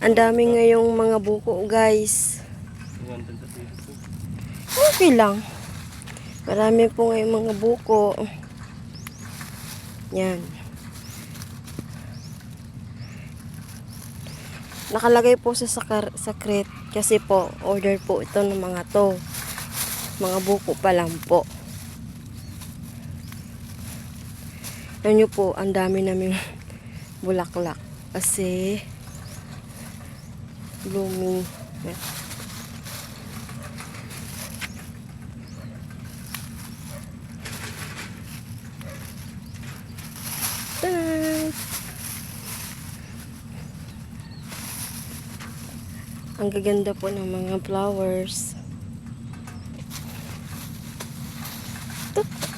Ang dami ngayong mga buko, guys. Okay lang. Marami po ngayong mga buko. Yan. Nakalagay po sa sakar- sakret kasi po order po ito ng mga to. Mga buko pa lang po. Yan nyo po, ang dami namin bulaklak. Kasi blooming pet. Ang gaganda po ng mga flowers. Tuk!